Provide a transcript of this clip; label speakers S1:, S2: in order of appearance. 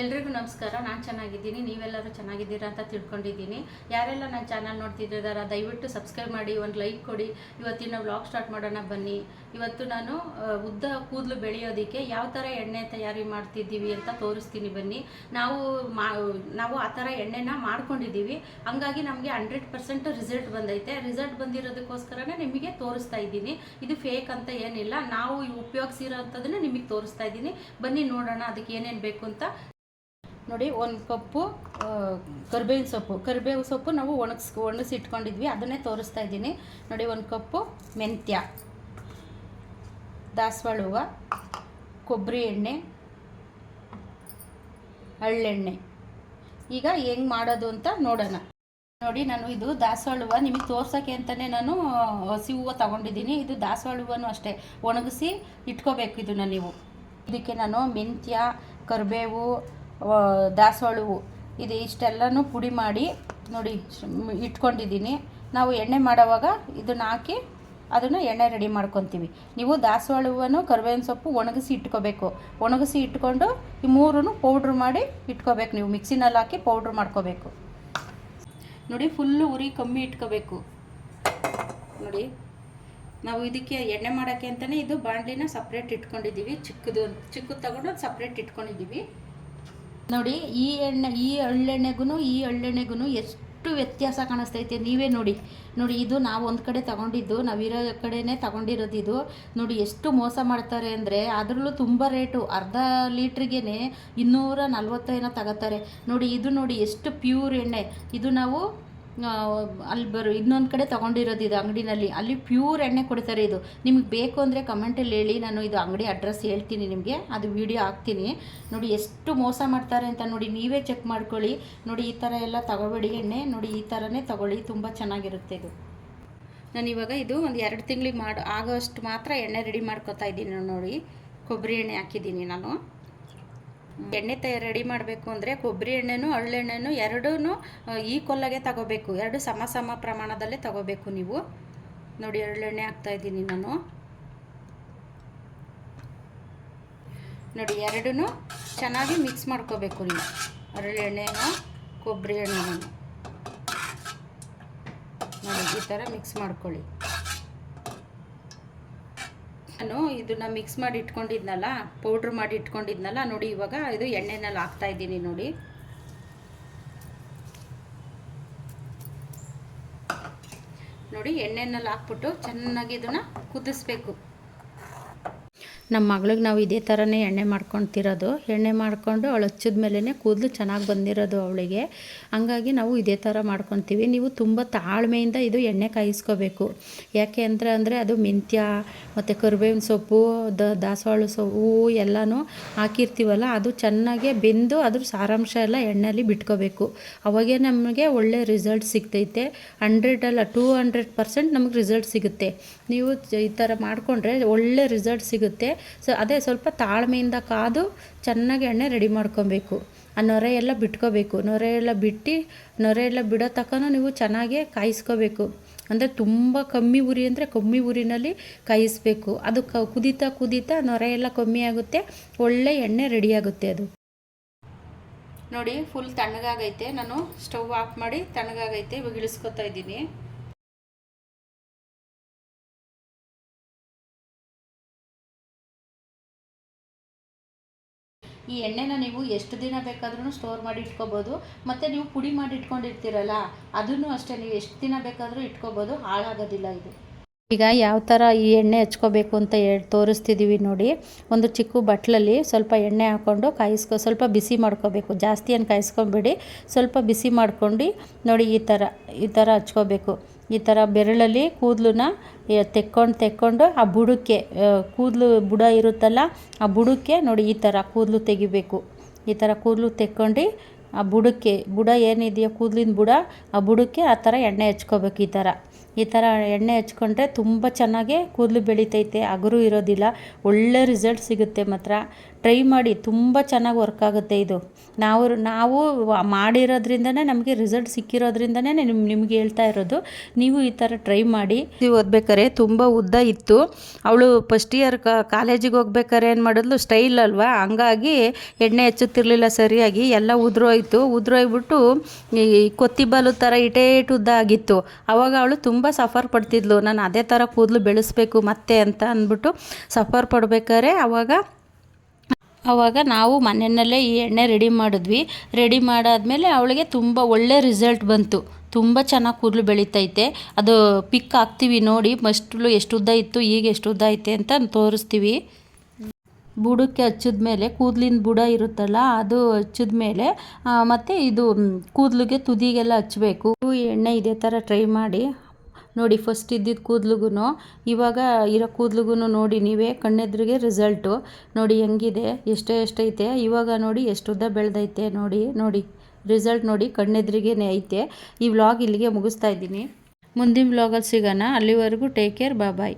S1: ಎಲ್ರಿಗೂ ನಮಸ್ಕಾರ. ನಾನು ಚೆನ್ನಾಗಿದ್ದೀನಿ. ನೀವೆಲ್ಲರೂ ಚೆನ್ನಾಗಿದ್ದೀರಾ ಅಂತ ತಿಳ್ಕೊಂಡಿದ್ದೀನಿ. ಯಾರೆಲ್ಲ ನನ್ನ ಚಾನಲ್ ನೋಡ್ತಿದ್ದಾರ ದಯವಿಟ್ಟು ಸಬ್ಸ್ಕ್ರೈಬ್ ಮಾಡಿ, ಒಂದು ಲೈಕ್ ಕೊಡಿ. ಇವತ್ತಿನ ವ್ಲಾಗ್ ಸ್ಟಾರ್ಟ್ ಮಾಡೋಣ ಬನ್ನಿ. ಇವತ್ತು ನಾನು ಉದ್ದ ಕೂದಲು ಬೆಳೆಯೋದಕ್ಕೆ ಯಾವ ಥರ ಎಣ್ಣೆ ತಯಾರಿ ಮಾಡ್ತಿದ್ದೀವಿ ಅಂತ ತೋರಿಸ್ತೀನಿ ಬನ್ನಿ. ನಾವು ಮಾ, ನಾವು ಆ ಥರ ಎಣ್ಣೆನ ಮಾಡ್ಕೊಂಡಿದ್ದೀವಿ. ಹಂಗಾಗಿ ನಮಗೆ ಹಂಡ್ರೆಡ್ ಪರ್ಸೆಂಟ್ ರಿಸಲ್ಟ್ ಬಂದೈತೆ. ರಿಸಲ್ಟ್ ಬಂದಿರೋದಕ್ಕೋಸ್ಕರನೇ ನಿಮಗೆ ತೋರಿಸ್ತಾ ಇದ್ದೀನಿ. ಇದು ಫೇಕ್ ಅಂತ ಏನಿಲ್ಲ. ನಾವು ಉಪಯೋಗಿಸಿರೋ ಅಂಥದ್ದನ್ನ ನಿಮಗೆ ತೋರಿಸ್ತಾ ಇದ್ದೀನಿ. ಬನ್ನಿ ನೋಡೋಣ, ಅದಕ್ಕೆ ಏನೇನು ಬೇಕು ಅಂತ. ನೋಡಿ, ಒಂದು ಕಪ್ಪು ಕರಿಬೇವಿನ ಸೊಪ್ಪು. ಕರಿಬೇವು ಸೊಪ್ಪು ನಾವು ಒಣಗಿಸ್ ಒಣಗಿಸಿ ಇಟ್ಕೊಂಡಿದ್ವಿ ಅದನ್ನೇ ತೋರಿಸ್ತಾ ಇದ್ದೀನಿ. ನೋಡಿ, ಒಂದು ಕಪ್ಪು ಮೆಂತ್ಯ. ದಾಸವಾಳ ಹೂವು, ಕೊಬ್ಬರಿ ಎಣ್ಣೆ, ಹಳ್ಳೆಣ್ಣೆ. ಈಗ ಹೆಂಗೆ ಮಾಡೋದು ಅಂತ ನೋಡೋಣ. ನೋಡಿ, ನಾನು ಇದು ದಾಸವಾಳ ಹೂವು. ನಿಮಗೆ ತೋರ್ಸೋಕ್ಕೆ ಅಂತಲೇ ನಾನು ಹಸಿ ಹೂವು ತಗೊಂಡಿದ್ದೀನಿ. ಇದು ದಾಸವಾಳ ಹೂವನು ಅಷ್ಟೇ. ಒಣಗಿಸಿ ಇಟ್ಕೋಬೇಕು ಇದನ್ನು ನೀವು. ಇದಕ್ಕೆ ನಾನು ಮೆಂತ್ಯ, ಕರಿಬೇವು ದಾಸವಾಳ ಹೂವು ಇದು ಇಷ್ಟೆಲ್ಲನೂ ಪುಡಿ ಮಾಡಿ ನೋಡಿ, ಇಟ್ಕೊಂಡಿದ್ದೀನಿ. ನಾವು ಎಣ್ಣೆ ಮಾಡೋವಾಗ ಇದನ್ನು ಹಾಕಿ ಅದನ್ನು ಎಣ್ಣೆ ರೆಡಿ ಮಾಡ್ಕೊತೀವಿ. ನೀವು ದಾಸವಾಳ ಹೂವನ್ನು ಕರಿಬೇವಿನ ಸೊಪ್ಪು ಒಣಗಿಸಿ ಇಟ್ಕೋಬೇಕು. ಒಣಗಿಸಿ ಇಟ್ಕೊಂಡು ಈ ಮೂರನ್ನು ಪೌಡ್ರ್ ಮಾಡಿ ಇಟ್ಕೋಬೇಕು ನೀವು. ಮಿಕ್ಸಿನಲ್ಲಿ ಹಾಕಿ ಪೌಡ್ರ್ ಮಾಡ್ಕೋಬೇಕು. ನೋಡಿ, ಫುಲ್ಲು ಉರಿ ಕಮ್ಮಿ ಇಟ್ಕೋಬೇಕು. ನೋಡಿ, ನಾವು ಇದಕ್ಕೆ ಎಣ್ಣೆ ಮಾಡೋಕ್ಕೆ ಅಂತಲೇ ಇದು ಬಾಣಲಿನ ಸಪ್ರೇಟ್ ಇಟ್ಕೊಂಡಿದ್ದೀವಿ. ಚಿಕ್ಕದು ಚಿಕ್ಕದು ತಗೊಂಡು ಸಪ್ರೇಟ್ ಇಟ್ಕೊಂಡಿದ್ದೀವಿ. ನೋಡಿ, ಈ ಎಣ್ಣೆ, ಈ ಎಳ್ಳೆಣ್ಣೆಗೂ ಈ ಎಳ್ಳೆಣ್ಣೆಗೂ ಎಷ್ಟು ವ್ಯತ್ಯಾಸ ಕಾಣಿಸ್ತೈತೆ ನೀವೇ ನೋಡಿ. ನೋಡಿ, ಇದು ನಾವು ಒಂದು ಕಡೆ ತಗೊಂಡಿದ್ದು ನಾವಿರೋ ಕಡೆನೇ ತಗೊಂಡಿರೋದು ಇದು. ನೋಡಿ, ಎಷ್ಟು ಮೋಸ ಮಾಡ್ತಾರೆ ಅಂದರೆ ಅದರಲ್ಲೂ ತುಂಬ ರೇಟು. ಅರ್ಧ ಲೀಟ್ರಿಗೆ ಇನ್ನೂರ ನಲ್ವತ್ತೈನೋ ತಗೋತಾರೆ. ನೋಡಿ, ಇದು ನೋಡಿ, ಎಷ್ಟು ಪ್ಯೂರ್ ಎಣ್ಣೆ. ಇದು ನಾವು ಅಲ್ಲಿ ಬರೋ ಇನ್ನೊಂದು ಕಡೆ ತೊಗೊಂಡಿರೋದು ಇದು ಅಂಗಡಿನಲ್ಲಿ. ಅಲ್ಲಿ ಪ್ಯೂರ್ ಎಣ್ಣೆ ಕೊಡ್ತಾರೆ ಇದು. ನಿಮಗೆ ಬೇಕು ಅಂದರೆ ಕಮೆಂಟಲ್ಲಿ ಹೇಳಿ, ನಾನು ಇದು ಅಂಗಡಿ ಅಡ್ರೆಸ್ ಹೇಳ್ತೀನಿ ನಿಮಗೆ. ಅದು ವಿಡಿಯೋ ಹಾಕ್ತೀನಿ. ನೋಡಿ ಎಷ್ಟು ಮೋಸ ಮಾಡ್ತಾರೆ ಅಂತ ನೋಡಿ, ನೀವೇ ಚೆಕ್ ಮಾಡ್ಕೊಳ್ಳಿ. ನೋಡಿ, ಈ ಥರ ಎಲ್ಲ ತಗೋಬೇಡಿ ಎಣ್ಣೆ. ನೋಡಿ, ಈ ಥರನೇ ತಗೊಳ್ಳಿ. ತುಂಬ ಚೆನ್ನಾಗಿರುತ್ತೆ ಇದು. ನಾನು ಇವಾಗ ಇದು ಒಂದು ಎರಡು ತಿಂಗಳಿಗೆ ಮಾಡಿ ಆಗೋಷ್ಟು ಮಾತ್ರ ಎಣ್ಣೆ ರೆಡಿ ಮಾಡ್ಕೊತಾ ಇದ್ದೀನಿ ನೋಡಿ. ಕೊಬ್ಬರಿ ಎಣ್ಣೆ ಹಾಕಿದ್ದೀನಿ ನಾನು. ಎಣ್ಣೆ ತ, ರೆಡಿ ಮಾಡಬೇಕು ಅಂದರೆ ಕೊಬ್ಬರಿ ಎಣ್ಣೆನೂ ಹಳ್ಳೆಣ್ಣೆನೂ ಎರಡೂ ಈಕ್ವಲ್ಲಾಗೆ ತಗೋಬೇಕು. ಎರಡು ಸಮ ಸಮ ಪ್ರಮಾಣದಲ್ಲೇ ತಗೋಬೇಕು ನೀವು. ನೋಡಿ ಎಳ್ಳೆಣ್ಣೆ ಹಾಕ್ತಾ ಇದ್ದೀನಿ ನಾನು. ನೋಡಿ ಎರಡೂ ಚೆನ್ನಾಗಿ ಮಿಕ್ಸ್ ಮಾಡ್ಕೋಬೇಕು ನೀವು. ಹರಳೆಣ್ಣೆನೂ ಕೊಬ್ಬರಿ ಎಣ್ಣೆನೂ. ನೋಡಿ, ಈ ಥರ ಮಿಕ್ಸ್ ಮಾಡ್ಕೊಳ್ಳಿ. ನಾನು ಇದನ್ನ ಮಿಕ್ಸ್ ಮಾಡಿ ಇಟ್ಕೊಂಡಿದ್ನಲ್ಲ ಪೌಡ್ರ್ ಮಾಡಿ ಇಟ್ಕೊಂಡಿದ್ನಲ್ಲ, ನೋಡಿ ಇವಾಗ ಇದು ಎಣ್ಣೆನಲ್ಲಿ ಹಾಕ್ತಾ ಇದ್ದೀನಿ ನೋಡಿ. ನೋಡಿ ಎಣ್ಣೆನಲ್ಲಿ ಹಾಕ್ಬಿಟ್ಟು ಚೆನ್ನಾಗಿ ಇದನ್ನು ಕುದಿಸ್ಬೇಕು. ನಮ್ಮ ಮಗಳಿಗೆ ನಾವು ಇದೇ ಥರನೇ ಎಣ್ಣೆ ಮಾಡ್ಕೊತಿರೋದು. ಎಣ್ಣೆ ಮಾಡಿಕೊಂಡು ಅವಳು ಹಚ್ಚಿದ ಮೇಲೇ ಕೂದಲು ಚೆನ್ನಾಗಿ ಬಂದಿರೋದು ಅವಳಿಗೆ. ಹಂಗಾಗಿ ನಾವು ಇದೇ ಥರ ಮಾಡ್ಕೊತೀವಿ. ನೀವು ತುಂಬ ತಾಳ್ಮೆಯಿಂದ ಇದು ಎಣ್ಣೆ ಕಾಯಿಸ್ಕೋಬೇಕು. ಯಾಕೆ ಅಂದರೆ ಅಂದರೆ ಅದು ಮೆಂತ್ಯ, ಮತ್ತು ಕರಿಬೇವಿನ ಸೊಪ್ಪು, ದ, ದಾಸವಾಳ ಸೊಪ್ಪು ಎಲ್ಲನೂ ಹಾಕಿರ್ತೀವಲ್ಲ, ಅದು ಚೆನ್ನಾಗೆ ಬೆಂದು ಅದ್ರ ಸಾರಾಂಶ ಎಲ್ಲ ಎಣ್ಣೆಯಲ್ಲಿ ಬಿಟ್ಕೋಬೇಕು. ಅವಾಗೇ ನಮಗೆ ಒಳ್ಳೆ ರಿಸಲ್ಟ್ ಸಿಗ್ತೈತೆ. ಹಂಡ್ರೆಡಲ್ಲ ಟೂ ಹಂಡ್ರೆಡ್ ಪರ್ಸೆಂಟ್ ನಮಗೆ ರಿಸಲ್ಟ್ ಸಿಗುತ್ತೆ. ನೀವು ಈ ಥರ ಮಾಡಿಕೊಂಡ್ರೆ ಒಳ್ಳೆ ರಿಸಲ್ಟ್ ಸಿಗುತ್ತೆ. ಸೊ ಅದೇ ಸ್ವಲ್ಪ ತಾಳ್ಮೆಯಿಂದ ಕಾದು ಚೆನ್ನಾಗಿ ಎಣ್ಣೆ ರೆಡಿ ಮಾಡ್ಕೊಬೇಕು. ಆ ನೊರೆ ಎಲ್ಲ ಬಿಟ್ಕೋಬೇಕು. ನೊರೆ ಎಲ್ಲ ಬಿಟ್ಟು ನೊರೆ ಎಲ್ಲ ಬಿಡೋ ತಕ್ಕನೂ ನೀವು ಚೆನ್ನಾಗೇ ಕಾಯಿಸ್ಕೋಬೇಕು. ಅಂದರೆ ತುಂಬ ಕಮ್ಮಿ ಉರಿ ಅಂದರೆ ಕಮ್ಮಿ ಉರಿನಲ್ಲಿ ಕಾಯಿಸ್ಬೇಕು. ಅದು ಕ, ಕುದೀತಾ ಕುದೀತಾ ನೊರೆ ಎಲ್ಲ ಕಮ್ಮಿ ಆಗುತ್ತೆ, ಒಳ್ಳೆ ಎಣ್ಣೆ ರೆಡಿ ಆಗುತ್ತೆ ಅದು. ನೋಡಿ ಫುಲ್ ತಣ್ಣಗಾಗೈತೆ. ನಾನು ಸ್ಟವ್ ಆಫ್ ಮಾಡಿ ತಣ್ಣಗಾಗೈತೆ ಇವಾಗ ಇಳಿಸ್ಕೊತಾ ಇದ್ದೀನಿ. ಈ ಎಣ್ಣೆನ ನೀವು ಎಷ್ಟು ದಿನ ಬೇಕಾದ್ರೂ ಸ್ಟೋರ್ ಮಾಡಿ ಇಟ್ಕೋಬೋದು. ಮತ್ತು ನೀವು ಪುಡಿ ಮಾಡಿ ಇಟ್ಕೊಂಡಿರ್ತೀರಲ್ಲ, ಅದನ್ನು ಅಷ್ಟೇ, ನೀವು ಎಷ್ಟು ದಿನ ಬೇಕಾದರೂ ಇಟ್ಕೋಬೋದು, ಹಾಳಾಗೋದಿಲ್ಲ ಇದು. ಈಗ ಯಾವ ಥರ ಈ ಎಣ್ಣೆ ಹಚ್ಕೋಬೇಕು ಅಂತ ಹೇಳಿ ತೋರಿಸ್ತಿದ್ದೀವಿ ನೋಡಿ. ಒಂದು ಚಿಕ್ಕ ಬಟ್ಲಲ್ಲಿ ಸ್ವಲ್ಪ ಎಣ್ಣೆ ಹಾಕ್ಕೊಂಡು ಕಾಯಿಸ್ಕೊ, ಸ್ವಲ್ಪ ಬಿಸಿ ಮಾಡ್ಕೋಬೇಕು. ಜಾಸ್ತಿ ಏನು ಕಾಯಿಸ್ಕೊಂಬೇಡಿ, ಸ್ವಲ್ಪ ಬಿಸಿ ಮಾಡ್ಕೊಂಡು ನೋಡಿ ಈ ಥರ ಈ ಥರ ಹಚ್ಕೋಬೇಕು. ಈ ಥರ ಬೆರಳಲ್ಲಿ ಕೂದಲನ್ನ ತೆಕ್ಕೊಂಡು ತೆಕ್ಕೊಂಡು ಆ ಬುಡಕ್ಕೆ ಕೂದಲು ಬುಡ ಇರುತ್ತಲ್ಲ, ಆ ಬುಡಕ್ಕೆ ನೋಡಿ ಈ ಥರ ಕೂದಲು ತೆಗಿಬೇಕು. ಈ ಥರ ಕೂದಲು ತೆಕ್ಕೊಂಡು ಆ ಬುಡಕ್ಕೆ, ಬುಡ ಏನಿದೆಯೋ ಕೂದಲಿನ ಬುಡ, ಆ ಬುಡಕ್ಕೆ ಆ ಥರ ಎಣ್ಣೆ ಹಚ್ಕೋಬೇಕು ಈ ಥರ ಈ ಥರ ಎಣ್ಣೆ ಹಚ್ಕೊಂಡ್ರೆ ತುಂಬ ಚೆನ್ನಾಗಿ ಕೂದಲು ಬೆಳೀತೈತೆ, ಅಗರು ಇರೋದಿಲ್ಲ, ಒಳ್ಳೆ ರಿಸಲ್ಟ್ ಸಿಗುತ್ತೆ ಮಾತ್ರ. ಟ್ರೈ ಮಾಡಿ ತುಂಬ ಚೆನ್ನಾಗಿ ವರ್ಕ್ ಆಗುತ್ತೆ ಇದು. ನಾವು ನಾವು ಮಾಡಿರೋದ್ರಿಂದನೇ ನಮಗೆ ರಿಸಲ್ಟ್ ಸಿಕ್ಕಿರೋದ್ರಿಂದನೇ ನಿಮ್, ನಿಮ್ಗೆ ಹೇಳ್ತಾ ಇರೋದು. ನೀವು ಈ ಥರ ಟ್ರೈ ಮಾಡಿ. ನೀವು ಓದ್ಬೇಕಾರೆ ತುಂಬ ಉದ್ದ ಇತ್ತು. ಅವಳು ಫಸ್ಟ್ ಇಯರ್ ಕಾಲೇಜಿಗೆ ಹೋಗ್ಬೇಕಾರೆ ಏನು ಮಾಡಿದ್ಲು? ಸ್ಟೈಲ್ ಅಲ್ವಾ? ಹಂಗಾಗಿ ಎಣ್ಣೆ ಹಚ್ಚುತ್ತಿರಲಿಲ್ಲ ಸರಿಯಾಗಿ. ಎಲ್ಲ ಉದುರೋಯ್ತು. ಉದುರೋಯ್ಬಿಟ್ಟು ಈ ಕೊತ್ತಿಬಾಲು ಥರ ಇಟೇ ಇಟ್ ಉದ್ದ ಆಗಿತ್ತು. ಅವಾಗ ಅವಳು ತುಂಬ ಸಫರ್ ಪಡ್ತಿದ್ಲು. ನಾನು ಅದೇ ಥರ ಕೂದಲು ಬೆಳೆಸ್ಬೇಕು ಮತ್ತೆ ಅಂತ ಅಂದ್ಬಿಟ್ಟು ಸಫರ್ ಪಡ್ಬೇಕಾದ್ರೆ ಅವಾಗ ಆವಾಗ ನಾವು ಮನೆಯಲ್ಲೇ ಈ ಎಣ್ಣೆ ರೆಡಿ ಮಾಡಿದ್ವಿ. ರೆಡಿ ಮಾಡಾದಮೇಲೆ ಅವಳಿಗೆ ತುಂಬ ಒಳ್ಳೆ ರಿಸಲ್ಟ್ ಬಂತು. ತುಂಬ ಚೆನ್ನಾಗಿ ಕೂದಲು ಬೆಳೀತೈತೆ. ಅದು ಪಿಕ್ ಹಾಕ್ತೀವಿ ನೋಡಿ, ಮಸ್ಟ್ಲು ಎಷ್ಟು ಉದ್ದ ಇತ್ತು, ಈಗ ಎಷ್ಟು ಉದ್ದ ಐತೆ ಅಂತ ತೋರಿಸ್ತೀವಿ. ಬುಡಕ್ಕೆ ಹಚ್ಚಿದ ಮೇಲೆ, ಕೂದಲಿನ ಬುಡ ಇರುತ್ತಲ್ಲ, ಅದು ಹಚ್ಚಿದ ಮೇಲೆ ಮತ್ತು ಇದು ಕೂದಲಿಗೆ ತುದಿಗೆಲ್ಲ ಹಚ್ಚಬೇಕು ಎಣ್ಣೆ ಇದೇ ಥರ ಟ್ರೈ ಮಾಡಿ. ನೋಡಿ ಫಸ್ಟ್ ಇದ್ದಿದ್ದ ಕೂದ್ಲಿಗೂ ಇವಾಗ ಇರೋ ಕೂದ್ಲಿಗೂ ನೋಡಿ ನೀವೇ ಕಣ್ಣೆದ್ರಿಗೆ ರಿಸಲ್ಟು ನೋಡಿ ಹೆಂಗಿದೆ, ಎಷ್ಟೇ ಎಷ್ಟೈತೆ, ಇವಾಗ ನೋಡಿ ಎಷ್ಟು ಉದ್ದ ಬೆಳೆದೈತೆ ನೋಡಿ ನೋಡಿ ರಿಸಲ್ಟ್ ನೋಡಿ ಕಣ್ಣೆದ್ರಿಗೆ ಐತೆ. ಈ ವ್ಲಾಗ್ ಇಲ್ಲಿಗೆ ಮುಗಿಸ್ತಾ ಇದ್ದೀನಿ. ಮುಂದಿನ ವ್ಲಾಗಲ್ಲಿ ಸಿಗೋಣ. ಅಲ್ಲಿವರೆಗೂ ಟೇಕ್ ಕೇರ್ ಬಾಯ್